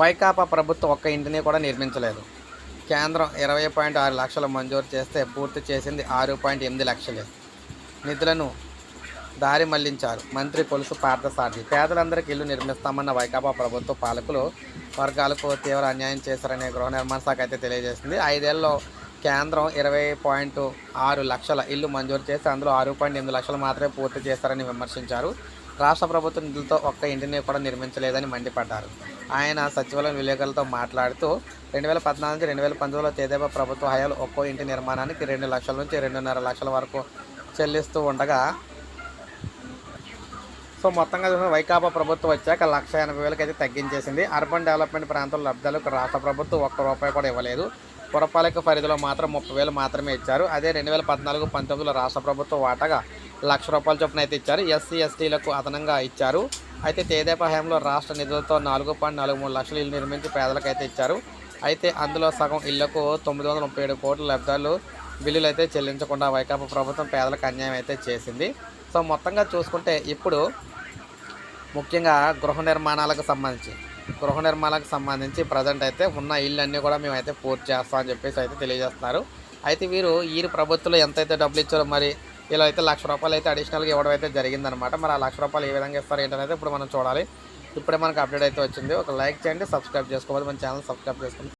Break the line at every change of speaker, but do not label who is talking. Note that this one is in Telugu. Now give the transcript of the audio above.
వైకాపా ప్రభుత్వం ఒక్క ఇంటిని కూడా నిర్మించలేదు. కేంద్రం ఇరవై పాయింట్ ఆరు లక్షలు మంజూరు చేస్తే పూర్తి చేసింది ఆరు పాయింట్ ఎనిమిది లక్షలే. నిధులను దారి మళ్ళించారు. మంత్రి కొలుసు పార్థసారథి. పేదలందరికీ ఇల్లు నిర్మిస్తామన్న వైకాపా ప్రభుత్వ పాలకులు వర్గాలకు తీవ్ర అన్యాయం చేశారనే గృహ నిర్మాణ శాఖ అయితే తెలియజేసింది. ఐదేళ్ళలో కేంద్రం ఇరవై పాయింట్ ఆరు లక్షల ఇల్లు మంజూరు చేసి అందులో ఆరు పాయింట్ ఎనిమిది లక్షలు మాత్రమే పూర్తి చేశారని విమర్శించారు. రాష్ట్ర ప్రభుత్వ నిధులతో ఒక్క ఇంటిని కూడా నిర్మించలేదని మండిపడ్డారు. ఆయన సచివాలయం విలేకరులతో మాట్లాడుతూ రెండు వేల పద్నాలుగు నుంచి రెండు వేల పంతొమ్మిదిలో తేదేపా ప్రభుత్వ హయాలు ఒక్కో ఇంటి నిర్మాణానికి రెండు లక్షల నుంచి రెండున్నర లక్షల వరకు చెల్లిస్తూ ఉండగా సో మొత్తంగా చూసిన వైకాపా ప్రభుత్వం వచ్చాక లక్ష ఎనభై వేలకి అయితే తగ్గించేసింది. అర్బన్ డెవలప్మెంట్ ప్రాంతాల లబ్ధాలకు రాష్ట్ర ప్రభుత్వం ఒక్క రూపాయి కూడా ఇవ్వలేదు. పురపాలక పరిధిలో మాత్రం ముప్పై వేలు మాత్రమే ఇచ్చారు. అదే రెండు వేల పద్నాలుగు పంతొమ్మిదిలో రాష్ట్ర ప్రభుత్వం వాటాగా లక్ష రూపాయల చొప్పున అయితే ఇచ్చారు. ఎస్సీ ఎస్టీలకు అదనంగా ఇచ్చారు. అయితే తేదేపా హయాంలో రాష్ట్ర నిధులతో నాలుగు పాయింట్ నాలుగు మూడు లక్షల ఇల్లు నిర్మించి పేదలకు అయితే ఇచ్చారు. అయితే అందులో సగం ఇళ్ళకు తొమ్మిది వందల ముప్పై ఏడు కోట్ల లబ్ధాలు బిల్లులు అయితే చెల్లించకుండా వైకాపా ప్రభుత్వం పేదలకు అన్యాయం అయితే చేసింది. సో మొత్తంగా చూసుకుంటే ఇప్పుడు ముఖ్యంగా గృహ నిర్మాణాలకు సంబంధించి గృహ నిర్మాణాలకు సంబంధించి ప్రజెంట్ అయితే ఉన్న ఇల్లు అన్నీ కూడా మేమైతే పూర్తి చేస్తామని చెప్పేసి అయితే తెలియజేస్తున్నారు. అయితే వీరు ఈ ప్రభుత్వంలో ఎంతైతే డబ్బులు ఇచ్చారో మరి ఇలా అయితే లక్ష రూపాయలు అయితే అడిషనల్గా ఇవ్వడం అయితే జరిగిందనమాట మరి ఆ లక్ష రూపాయలు ఏ విధంగా ఇస్తారు ఏంటనేది ఇప్పుడు మనం చూడాలి. ఇప్పుడే మనకు అప్డేట్ అయితే వచ్చింది. ఒక లైక్ చేయండి సబ్స్క్రైబ్ చేసుకోవాలి. మన ఛానల్ సబ్స్క్రైబ్ చేసుకోండి.